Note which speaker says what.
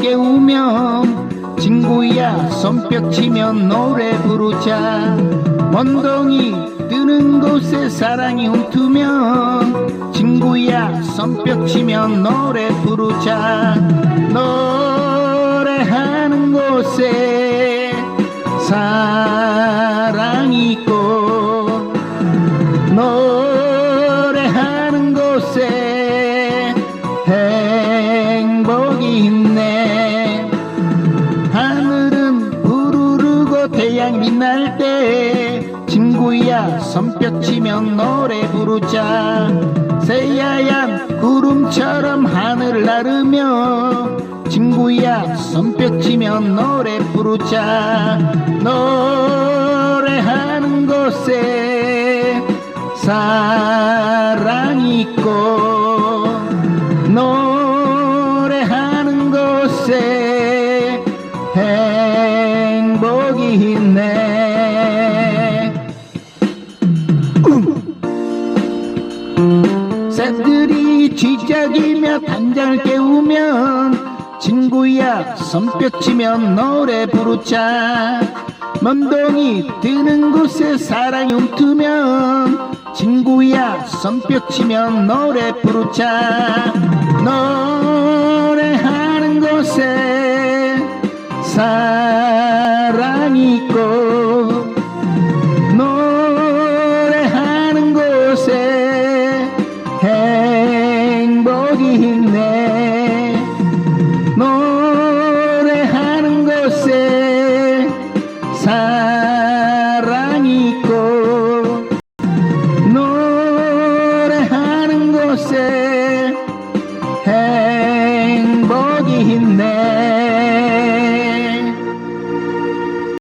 Speaker 1: 깨우면 친구야 손뼉 치면 노래 부르자. 먼동이 뜨는 곳에 사랑이 훑으면 친구야 손뼉 치면 노래 부르자. 노 있네. 하늘은 부르르고 태양 빛날 때 친구야 손뼉 치면 노래 부르자. 새하얀 구름처럼 하늘을 나르며 친구야 손뼉 치면 노래 부르자. 노래하는 곳에 사랑이 있고 곳에 행복이 있네. 새들이 쥐짝이며 단장을 깨우면 친구야 손뼉 치면 노래 부르자. 먼동이 뜨는 곳에 사랑이 움트면 친구야 손뼉 치면 노래 부르자. 노래하는 곳에 사랑이 있고 노래하는 곳에 행복이 있네. 노래하는 곳에 사랑이 있고 노래하는 곳에 행복이 있네